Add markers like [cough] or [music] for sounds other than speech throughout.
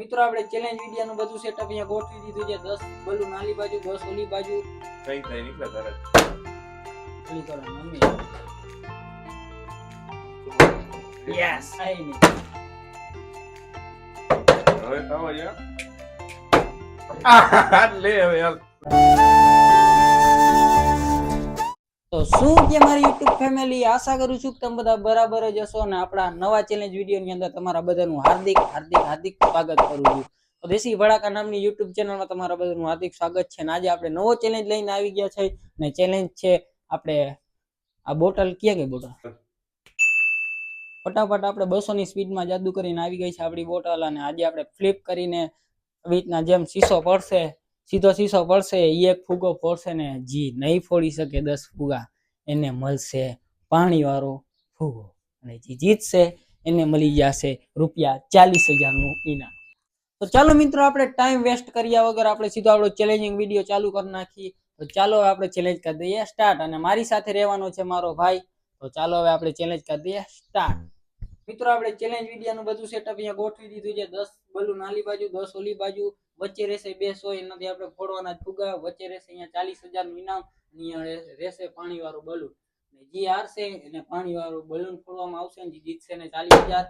મિત્રો આપણે ચેલેન્જ વિડિયાનું બધું સેટઅપ અહીંયા ગોઠવી દીધું છે. 10 બલૂન આલી બાજુ 10 ઓલી બાજુ. કઈ થઈ નીકળે તરત? ઓલી કરો મમ્મી. યસ આઈ ની હવે થવા યાર. આ લે હવે યાર તો શું કે મારી યુટ્યુબ ફેમિલી આશા કરું છું કે તમે બધા બરાબર જ હશો અને આપણા નવા ચેલેન્જ વિડીયોની અંદર તમારા બધાનું હાર્દિક હાર્દિક હાર્દિક સ્વાગત કરું છું. તો દેશી ભડાકા નામની યુટ્યુબ ચેનલમાં તમારા બધાનું હાર્દિક સ્વાગત છે અને આજે આપણે નવો ચેલેન્જ લઈને આવી ગયા છે અને ચેલેન્જ છે આપણે આ બોટલ ક્યાં ગઈ બોટલ? ફટાફટ આપણે બસો ની સ્પીડમાં જાદુ કરીને આવી ગઈ છે આપણી બોટલ અને આજે આપણે ફ્લિપ કરીને આવી રીતના જેમ શીશો પડશે સીધો શીશો પડશે એ એક ફૂગો ફોડશે ને જી નહીં ફોડી શકે દસ ફૂગા. એને મળશે પાણીવાળો ફૂગો. અને જે જીતશે, એને મળી જશે રૂપિયા ચાલીસ હજારનું ઇનામ. તો ચાલો મિત્રો, આપણે ટાઈમ વેસ્ટ કર્યા વગર આપણે સીધો આપણો ચેલેન્જિંગ વીડિયો ચાલુ કરી નાખીએ. તો ચાલો હવે આપણે ચેલેન્જ કરી દઈએ સ્ટાર્ટ અને મારી સાથે રહેવાનો છે મારો ભાઈ. તો ચાલો હવે આપણે ચેલેન્જ કરી દઈએ સ્ટાર્ટ મિત્રો, આપણે ચેલેન્જ વિડીયોનું બધું સેટઅપ અહીંયા ગોઠવી દીધું છે. દસ બલૂન આલી બાજુ, દસ ઓલી બાજુ. વચ્ચે રહેશે બે સો એનાથી આપણે ફોડવાના ફુગા વચ્ચે રહેશે અહીંયા ચાલીસ હજારનું ઇનામ અહીંયા રહેશે પાણીવાળું બલૂન. જે હારશે એને પાણીવાળું બલૂન ફોડવામાં આવશે ને જે જીતશે ને ચાલીસ હજાર.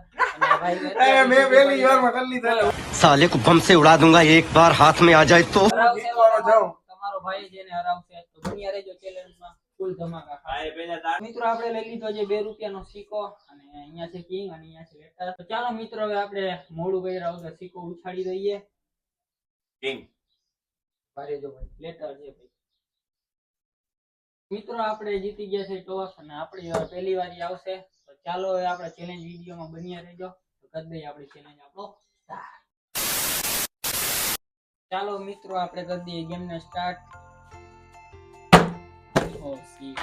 [laughs] સાલે કો સે ઉડા દુંગા એક બાર હાથ મે આ જાય તો તમારો ભાઈ જેને હરાવશે તો. દુનિયા રેજો ચેલેન્જમાં ફૂલ ધમાકા મિત્રો આપણે લઈ લીધો છે બે રૂપિયાનો સિક્કો અને અહીંયા છે કિંગ અને અહીંયા છે વેટર તો ચાલો મિત્રો હવે આપણે મોડું કર્યા વગર સિક્કો ઉછાડી દઈએ. કિંગ ભારે જો ભાઈ લેટર છે ભાઈ. મિત્રો આપણે જીતી ગયા છે ટોસ અને આપણી પહેલી વારી આવશે. તો ચાલો હવે આપણે ચેલેન્જ વિડીયોમાં બન્યા રહેજો. તો કરી દઈએ આપણી ચેલેન્જ આપણો ચાલો મિત્રો આપણે કરી દઈએ ગેમને સ્ટાર્ટ ઓ સી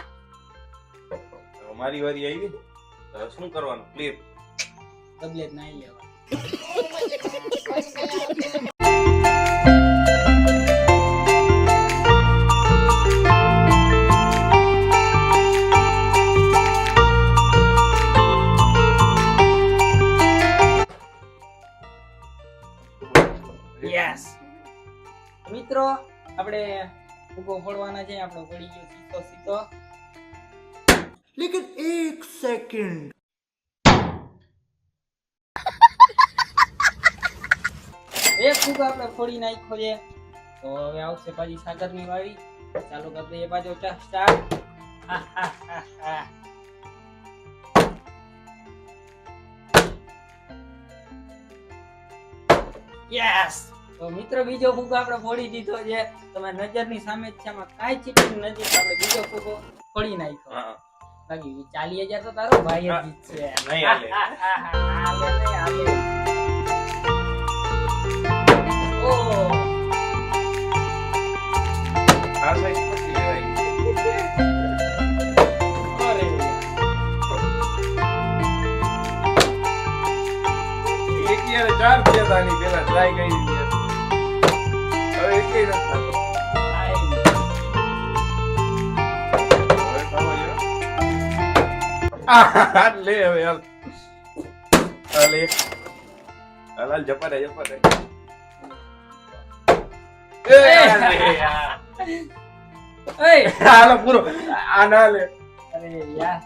હવે મારી વારી આવી તો શું કરવાનું? ક્લિપ તબિયત જ ના મિત્રો આપણે ઉગો ફોડવાના છે આપણો પડી ગયો સીતો સીતો લેકિન એક સેકન્ડ. એક ફૂગો આપણે ફોડી નાખ્યો છે. તો હવે આવશે પાછી સાગરની વાળી ચાલો કરી એ બાજુ ચા સ્ટાર્ટ. હા તો મિત્ર બીજો ફૂગો આપણે ફોડી દીધો છે. તમારી નજરની સામે જ છે. આમાં કાંઈ ચીટિંગ નથી. આપણે બીજો ફૂગો ફોડી નાખ્યો. બાકી ચાલી હજાર તો તારો ભાઈ જ. જીતશે નહીં હાલે. હાલે હાલે ચાર પેલા ટ્રાય કરી લે હવે યાર આ લે હાલ હાલ જપા રે જપા રે એ યાર એય! હાલો પૂરો આ ના લે અરે યાર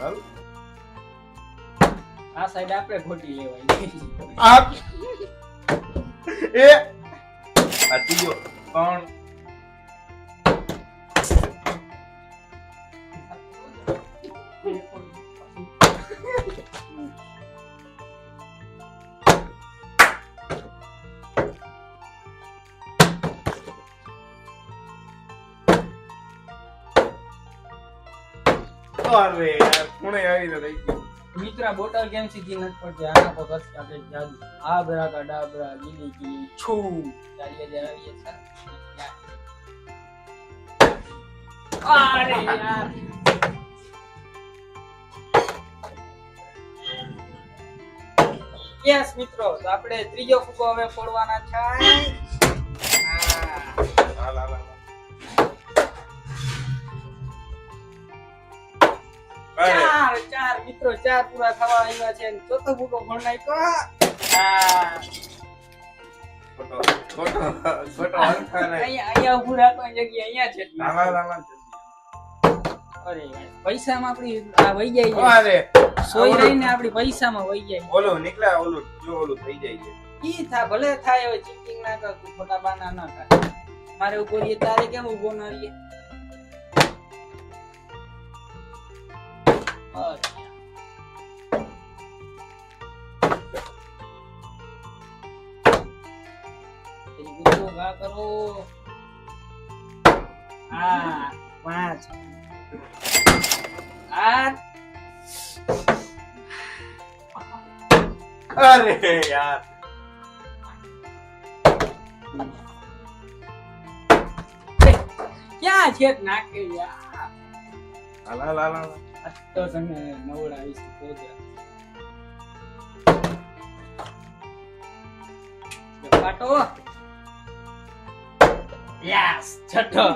હાલ. આ સાઈડ આપણે ખોટી લેવાય. આ [laughs] એ આ ત્રીજો ત્રણ અરે કોણે આવી રહી ગયું? મિત્ર બોટલ કેમ સીધી નથી પડતી? આના પર કરશે આપણે જાદુ. આ બરાકા ડાબરા ગીલી ગીલી છું. ચાલી હજાર સર. અરે યાર. યસ મિત્રો તો આપણે ત્રીજો ફૂગો હવે ફોડવાના છે. ચાર ચાર મિત્રો ચાર પૂરા થવા આવ્યા છે. ને ચોથો ભૂકો ભણ નાખ્યો. આ ખોટો ખોટો ખોટો હલકા નહીં. અહીંયા અહીંયા ઊભું રાખવાની જગ્યા અહીંયા છે. લાલા લાલા અરે પૈસામાં આપણી આ વહી જાય છે. અરે સોય રહીને આપણી પૈસામાં વહી જાય ઓલું નીકળ્યા ઓલું જો ઓલું થઈ જાય છે. ઈ થા ભલે થાય હવે ચીટિંગ ના કર તું ખોટા બાના ના થાય મારે ઊભો રહીએ તારે કેમ ઊભો ના રહીએ? કરો હા પાંચ આઠ અરે યાર. ક્યાં છે? નાખે યાર લાલા આ તો તને નવડાવીશ કાટો યસ છઠ્ઠો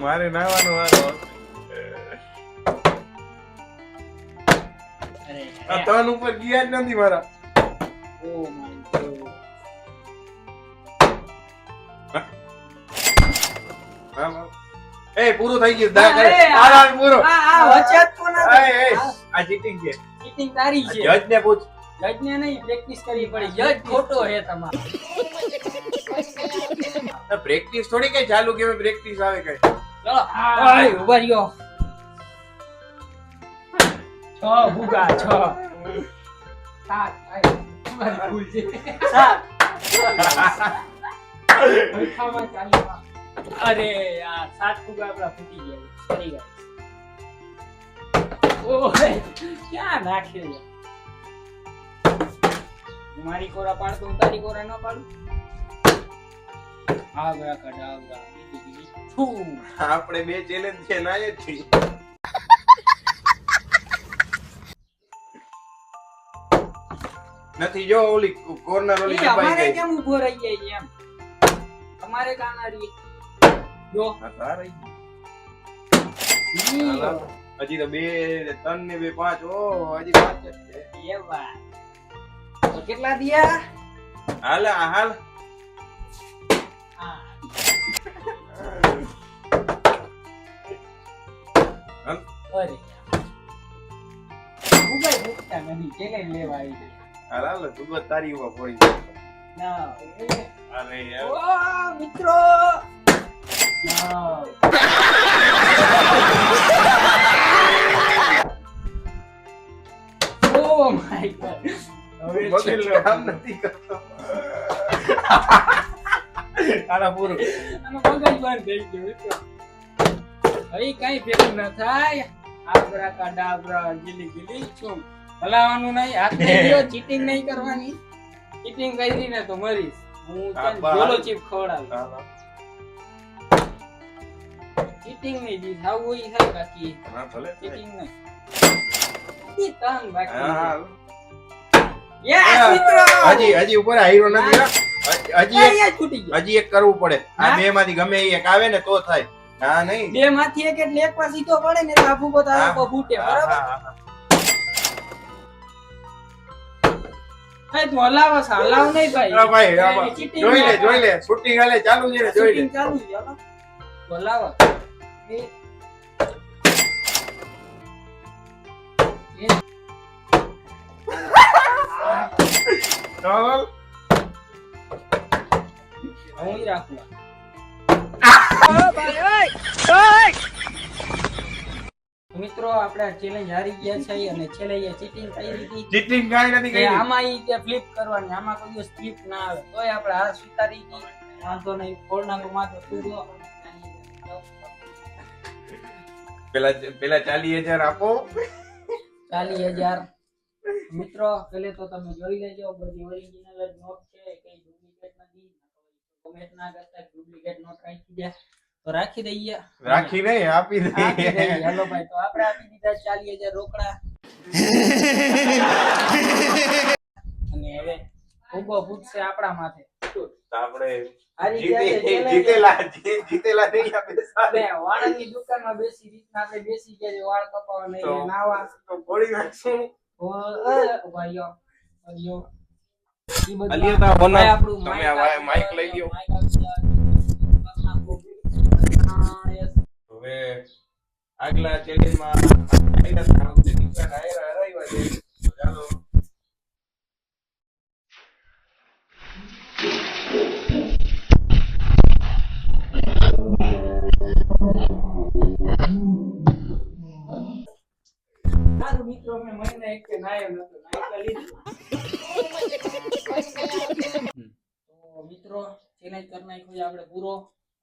મારે નાવાનો વારો આ ત્રણ ઉપર ગયા જ નથી મારા ઓ માય ગોડ હા, હા. એ પૂરું થઈ ગયું. દા કરે આરામ પૂરો. આ આ વચ્ચે તો ના એ, આ ચીટિંગ છે. ચીટિંગ તારી છે. જજ ને પૂછ. જજ ને નહીં પ્રેક્ટિસ કરવી પડી. જજ ખોટો હે તમારો. પ્રેક્ટિસ થોડી કઈ ચાલુ કે પ્રેક્ટિસ આવે કઈ. ચલો. ઓય ઊભા રહ્યો. છ ભૂગા છ. સાત આય, તમારી ભૂલ છે. સાત. ચાલીમાં. અરે યાર સાત ફુગા આપણા ફૂટી ગયા. સરી ગયા. ઓય ક્યાં નાખ્યો છે? મારી કોરા પાડ તો તારી કોરા ન પાડ? આ ગયા બીજી બીજી. આપણે બે ચેલેન્જ છે ના જ છે. નથી જો ઓલી કોર્નર ઓલી અમારે કેમ ઊભો રહી જાય એમ? તમારે કાના રહી જો. હજી તો બે ત્રણ ને બે પાંચ. ઓ હજી પાંચ છે. કેટલા દિયા? હાલ હાલ. અરે ઉભાઈ ભૂખતા નથી કેને લેવા આવી છે? હાલ હાલ તું તારી ઉપર પડી ના અરે મિત્રો! ના. Oh my God. હવે કામ નથી કરતો તારા પૂરું આનો મગજ બંધ થઈ ગયું મિત્રો હવે કઈ ભેગું ના થાય આબરા કા ડાબરા ગીલી ગીલી છું હલાવાનું નહીં હાથ [laughs] ચીટિંગ નહીં કરવાની ચીટિંગ કરી ને તો મરીશ હું તને. ચીપ ખવડાવીશ. ચીટિંગ નહીં જી થાવું ઈ હે બાકી હા, ભલે ચીટિંગ નહીં ઈ તંગ બાકી હા યસ મિત્રો હજી હજી ઉપર આયરો નથી હજી- એક છૂટી ગયો. હજી એક કરવું પડે. આ બે માંથી ગમે એક આવે ને તો થાય. હા નહીં. બે માંથી એક એટલે એક માં સીધો પડે ને તો આખું હા. બધા ફૂટે બરાબર? હા, હા. હા, હા, જોઈ લે જોઈ લે. શૂટિંગ ચાલુ છે જોઈ લે. ચાલુ છે હું [laughs] રાખું મિત્રો આપણે ચેલેન્જ હારી ગયા છે અને છેલ્લે ચીટિંગ કરી દીધી. ચીટિંગ કાઈ નથી કરી. આમાં ઈ કે ફ્લિપ કરવાની આમાં કોઈ દિવસ ફ્લિપ ના આવે. તોય આપણે હાર સ્વીકારી દીધી. વાંધો નહીં ફોડ નાખો માત્ર તું પેલા પેલા ચાલી હજાર આપો. ચાલી હજાર મિત્રો પેલે તો તમે જોઈ લેજો બધી ઓરિજિનલ જ નોટ છે કઈ ડુપ્લિકેટ નથી. કોમેન્ટ ના કરતા ડુપ્લિકેટ નોટ રાખી દે. તો રાખી દઈએ. રાખી નહીં આપી દઈએ. હેલો ભાઈ તો આપણે આપી દીધા ચાલી હજાર રોકડા. [laughs] અને હવે ઊભો પૂછશે આપણા માથે. આપણે. જીતેલા જીતેલા નહીં દુકાનમાં બેસી રીતના બેસી ગયા છે વાળ કપાવા નહીં નાવા તો નાખશું તમે આ લઈ લ્યો. હવે આગલા ચેલેન્જમાં આયલા હતા, આ વખતે હરાવ્યા છે. ચાલો તો મિત્રો ચેલેન્જ કરી નાખ્યો છે આપણે પૂરો.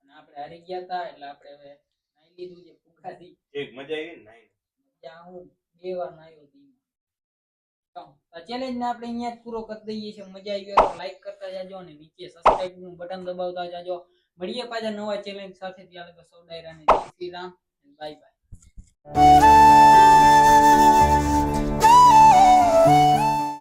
અને આપણે હારી ગયા હતા એટલે આપણે હવે નાઈ લીધું છે ફુગાથી એક મજા આવી ને નાઈ મજા હું બે વાર નાયો હતી ચેલેન્જ ને આપણે અહીંયા જ પૂરો કરી દઈએ છીએ. મજા આવી ગયો તો લાઈક કરતા જાજો અને નીચે સબસ્ક્રાઇબનું બટન દબાવતા જાજો. મળીએ પાછા નવા ચેલેન્જ સાથે. ત્યાં લગભગ સૌ ડાયરાને જય શ્રી રામ બાય બાય